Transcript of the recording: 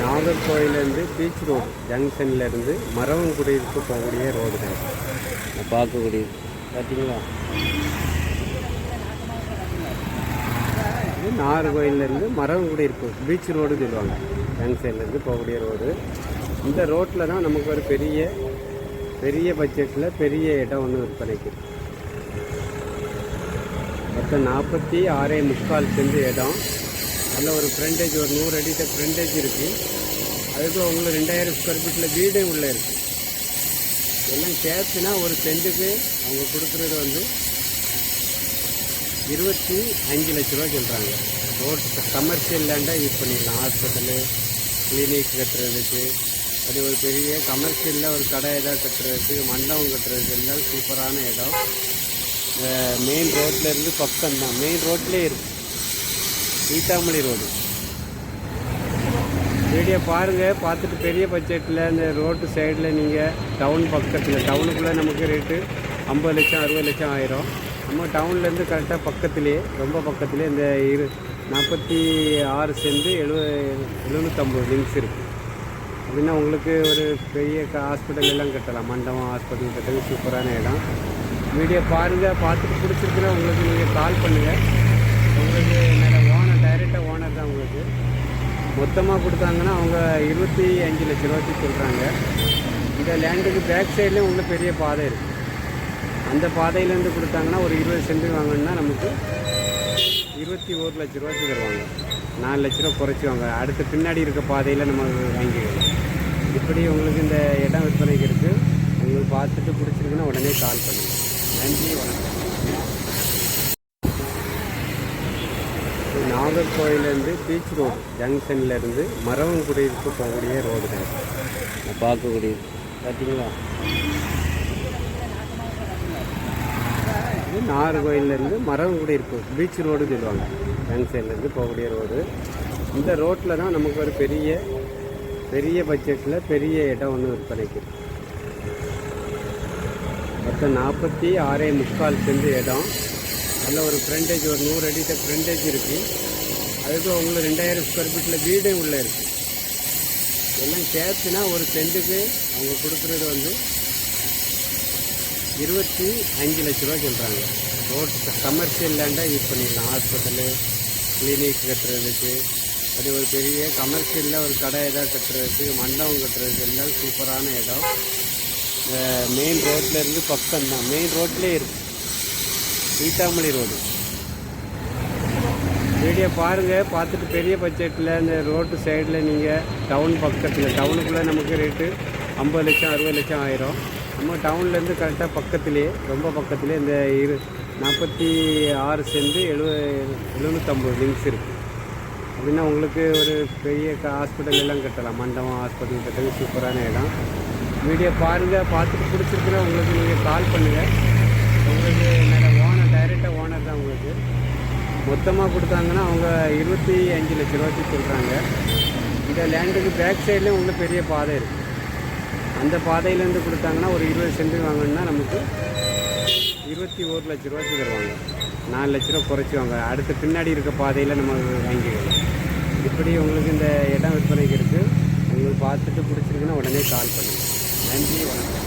நாகர்கோயிலேருந்து beach road ஜங்ஷன்லேருந்து மரவங்குடிக்கு போகக்கூடிய road தான் இது. பார்க்கக்கூடிய பார்த்தீங்களா இது நாகர்கோயிலேருந்து மரவங்குடி இருக்கும் பீச் ரோடு சொல்லுவாங்க. ஜங்ஷன்லேருந்து போகக்கூடிய ரோடு இந்த ரோட்டில் தான் நமக்கு ஒரு பெரிய பெரிய பட்ஜெட்டில் பெரிய இடம் ஒன்று விற்பனைக்கு. மொத்தம் நாற்பத்தி ஆறே முக்கால் செஞ்ச இடம். அதில் ஒரு ஃப்ரண்டேஜ் ஒரு நூறு அடிட்ட ஃப்ரண்டேஜ் இருக்குது அதுக்கு உங்களுக்கு ரெண்டாயிரம் ஸ்கொயர் ஃபீட்டில் வீடே உள்ளே இருக்குது எல்லாம் சேர்த்துனா ஒரு சென்ட்டுக்கு அவங்க கொடுக்குறது வந்து இருபத்தி அஞ்சு லட்ச ரூபா சொல்கிறாங்க ரோட் கமர்ஷியல் லேண்டாக யூஸ் பண்ணிடலாம். ஹாஸ்பிட்டலு கிளினிக் கட்டுறதுக்கு. அது ஒரு பெரிய கமர்ஷியலில் ஒரு கடை ஏதாவது கட்டுறதுக்கு மண்டபம் கட்டுறதுக்கு எல்லாம் சூப்பரான இடம். மெயின் ரோட்லேருந்து பக்கம் தான் மெயின் ரோட்லேயே இருக்கு. சீதாமணி ரோடு. வீடியோ பாருங்கள் பார்த்துட்டு பெரிய பட்ஜெட்டில் இந்த ரோட்டு சைடில் நீங்கள் டவுன் பக்கத்தில் டவுனுக்குள்ளே நமக்கு ரேட்டு ஐம்பது லட்சம் அறுபது லட்சம் ஆயிரும். நம்ம டவுன்லேருந்து கரெக்டாக பக்கத்துலேயே ரொம்ப பக்கத்துலேயே இந்த இரு நாற்பத்தி ஆறு சென்ட் எழுபது எழுநூற்றம்பது லிங்க்ஸ் இருக்குது அப்படின்னா உங்களுக்கு ஒரு பெரிய ஹாஸ்பிட்டல் எல்லாம் கட்டலாம். மண்டபம் ஹாஸ்பிட்டல் கட்டுறது சூப்பரான இடம். வீடியோ பாருங்கள் பார்த்துட்டு பிடிச்சிருக்குன்னா உங்களுக்கு நீங்கள் கால் பண்ணுங்கள் உங்களுக்கு நல்ல ஓனர் டைரெக்டாக ஓனர் தான் உங்களுக்கு மொத்தமாக கொடுத்தாங்கன்னா அவங்க இருபத்தி அஞ்சு லட்ச ரூபாய்க்கு சொல்கிறாங்க இந்த லேண்டுக்கு பேக் சைட்லேயும் உள்ள பெரிய பாதை இருக்குது அந்த பாதையிலேருந்து கொடுத்தாங்கன்னா ஒரு இருபது சென்ட் வாங்கணும்னா நமக்கு இருபத்தி ஒரு லட்ச ரூபாய்க்கு தருவாங்க. நாலு லட்ச ரூபா குறைச்சிவாங்க. அடுத்து பின்னாடி இருக்க பாதையில் நம்ம வாங்கிக்கலாம். இப்படி உங்களுக்கு இந்த இடம் விற்பனைக்கு இருக்குது உங்களுக்கு பார்த்துட்டு பிடிச்சிருக்குன்னா உடனே கால் பண்ணுங்கள் நன்றி வணக்கம். நாகர்கோயிலேருந்து பீச் ரோடு ஜங்ஷன்லேருந்து மரவங்குடிக்கு போகக்கூடிய ரோடு தான் பார்க்கக்கூடிய பார்த்தீங்களா இது நாகர்கோயிலேருந்து மரவங்குடி இருக்கு. பீச் ரோடு சொல்லுவாங்க. ஜங்ஷன்லேருந்து போகக்கூடிய ரோடு இந்த ரோட்டில் தான் நமக்கு ஒரு பெரிய பெரிய பட்ஜெட்டில் பெரிய இடம் ஒன்று விற்பனைக்கு. மொத்தம் நாற்பத்தி ஆறே முக்கால் செஞ்ச இடம். அதில் ஒரு ஃப்ரண்டேஜ் ஒரு நூறு அடித்த ஃப்ரண்டேஜ் இருக்குது அதுக்கு உங்களுக்கு ரெண்டாயிரம் ஸ்கொயர் ஃபீட்டில் வீடே உள்ளே இருக்குது எல்லாம் சேர்த்துனா ஒரு சென்ட்டுக்கு அவங்க கொடுக்குறது வந்து இருபத்தி அஞ்சு லட்ச ரூபா சொல்கிறாங்க ரோட் கமர்ஷியல் லேண்டாக யூஸ் பண்ணிடலாம். ஹாஸ்பிட்டலு கிளினிக் கட்டுறதுக்கு. அது ஒரு பெரிய கமர்ஷியலில் ஒரு கடை எதாவது கட்டுறதுக்கு மண்டபம் கட்டுறதுக்கு எல்லாம் சூப்பரான இடம். மெயின் ரோட்லேருந்து பக்கம் தான் மெயின் ரோட்லேயே இருக்கு. சீதாமணி ரோடு. வீடியோ பாருங்கள் பார்த்துட்டு பெரிய பட்ஜெட்டில் இந்த ரோட்டு சைடில் நீங்கள் டவுன் பக்கத்தில் டவுனுக்குள்ளே நமக்கு ரேட்டு ஐம்பது லட்சம் அறுபது லட்சம் ஆயிரும். நம்ம டவுன்லேருந்து கரெக்டாக பக்கத்துலேயே ரொம்ப பக்கத்துலேயே இந்த இரு நாற்பத்தி ஆறு சென்ட் எழுபது எழுநூற்றம்பது லிங்க்ஸ் இருக்குது அப்படின்னா உங்களுக்கு ஒரு பெரிய ஹாஸ்பிட்டல் எல்லாம் கட்டலாம். மண்டபம் ஹாஸ்பிட்டல் கட்டுறது சூப்பரான இடம். வீடியோ பாருங்கள் பார்த்துட்டு பிடிச்சிருக்குன்னா உங்களுக்கு நீங்கள் கால் பண்ணுங்கள் உங்களுக்கு நல்ல ஓனர் டைரெக்டாக ஓனர் தான் உங்களுக்கு மொத்தமாக கொடுத்தாங்கன்னா அவங்க இருபத்தி அஞ்சு லட்ச ரூபாய்க்கு சொல்கிறாங்க இந்த லேண்டுக்கு பேக் சைட்லேயும் உங்களுக்கு பெரிய பாதை இருக்குது அந்த பாதையிலேருந்து கொடுத்தாங்கன்னா ஒரு இருபது சென்ட் வாங்கணும்னா நமக்கு இருபத்தி ஒரு லட்ச ரூபாய்க்கு தருவாங்க. நாலு லட்ச ரூபா குறைச்சிவாங்க. அடுத்து பின்னாடி இருக்க பாதையில் நம்ம வாங்கிக்கலாம். இப்படி உங்களுக்கு இந்த இடம் விற்பனைக்கு இருக்குது உங்களுக்கு பார்த்துட்டு பிடிச்சிருக்குன்னா உடனே கால் பண்ணுங்கள் நன்றி வணக்கம்.